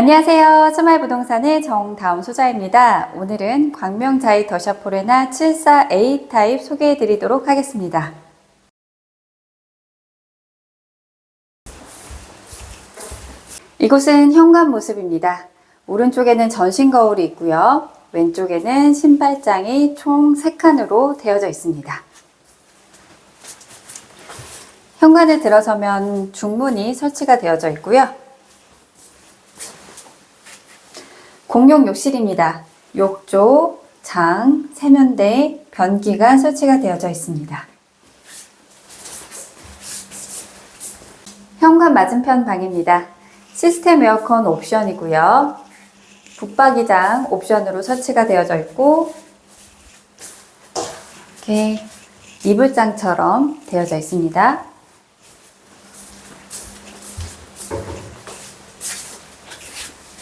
안녕하세요. 스마일부동산의 정다운 소자입니다. 오늘은 광명자이 더샤포레나 74A 타입 소개해 드리도록 하겠습니다. 이곳은 현관 모습입니다. 오른쪽에는 전신 거울이 있고요. 왼쪽에는 신발장이 총 3칸으로 되어져 있습니다. 현관에 들어서면 중문이 설치가 되어져 있고요. 공용 욕실입니다. 욕조, 장, 세면대, 변기가 설치가 되어져 있습니다. 현관 맞은편 방입니다. 시스템 에어컨 옵션이고요. 붙박이장 옵션으로 설치가 되어져 있고 이렇게 이불장처럼 되어져 있습니다.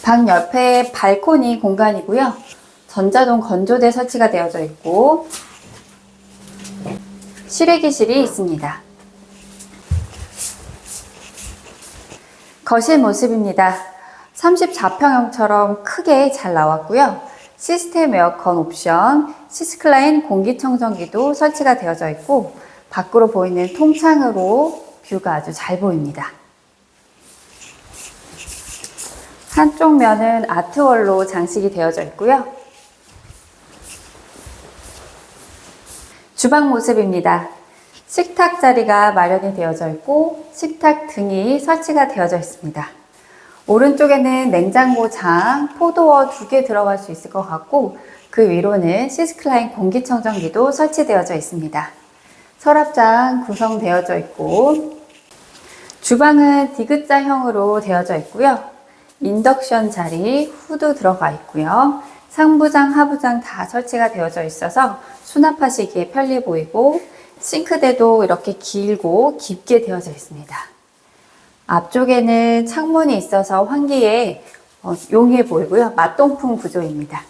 방 옆에 발코니 공간이고요. 전자동 건조대 설치가 되어져 있고 실외기실이 있습니다. 거실 모습입니다. 34평형처럼 크게 잘 나왔고요. 시스템 에어컨 옵션, 시스클라인 공기청정기도 설치가 되어져 있고 밖으로 보이는 통창으로 뷰가 아주 잘 보입니다. 한쪽 면은 아트월로 장식이 되어져 있고요. 주방 모습입니다. 식탁 자리가 마련이 되어져 있고 식탁 등이 설치가 되어져 있습니다. 오른쪽에는 냉장고 장, 포도어 두 개 들어갈 수 있을 것 같고 그 위로는 시스클라인 공기청정기도 설치되어져 있습니다. 서랍장 구성되어져 있고 주방은 디귿자형으로 되어져 있고요. 인덕션 자리 후드 들어가 있고요. 상부장, 하부장 다 설치가 되어져 있어서 수납하시기에 편리 보이고 싱크대도 이렇게 길고 깊게 되어져 있습니다. 앞쪽에는 창문이 있어서 환기에 어, 용이해 보이고요. 맞동풍 구조입니다.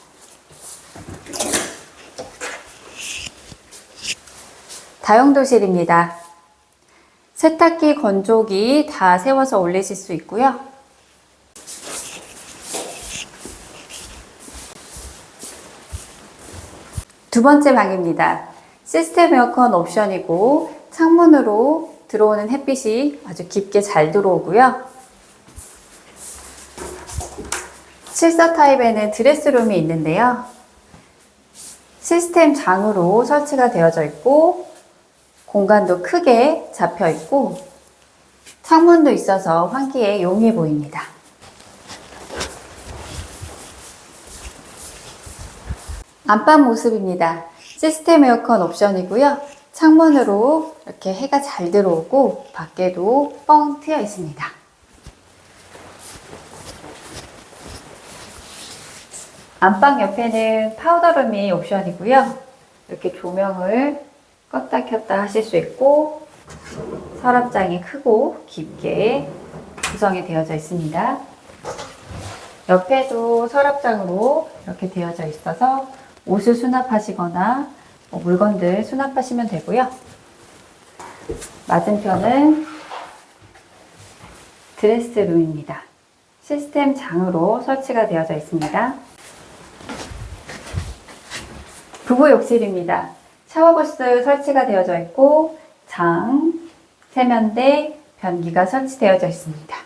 다용도실입니다. 세탁기, 건조기 다 세워서 올리실 수 있고요. 두 번째 방입니다. 시스템 에어컨 옵션이고 창문으로 들어오는 햇빛이 아주 깊게 잘 들어오고요. 74 타입에는 드레스룸이 있는데요. 시스템 장으로 설치가 되어져 있고 공간도 크게 잡혀 있고 창문도 있어서 환기에 용이해 보입니다. 안방 모습입니다. 시스템 에어컨 옵션이고요. 창문으로 이렇게 해가 잘 들어오고 밖에도 뻥 트여 있습니다. 안방 옆에는 파우더룸이 옵션이고요. 이렇게 조명을 껐다 켰다 하실 수 있고 서랍장이 크고 깊게 구성이 되어져 있습니다. 옆에도 서랍장으로 이렇게 되어져 있어서 옷을 수납하시거나 뭐 물건들 수납하시면 되고요. 맞은편은 드레스룸입니다. 시스템 장으로 설치가 되어져 있습니다. 부부 욕실입니다. 샤워부스 설치가 되어져 있고 장, 세면대, 변기가 설치되어져 있습니다.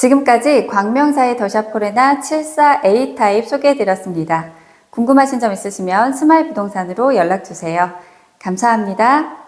지금까지 광명사의 더샤포레나 74A 타입 소개해드렸습니다. 궁금하신 점 있으시면 스마일 부동산으로 연락주세요. 감사합니다.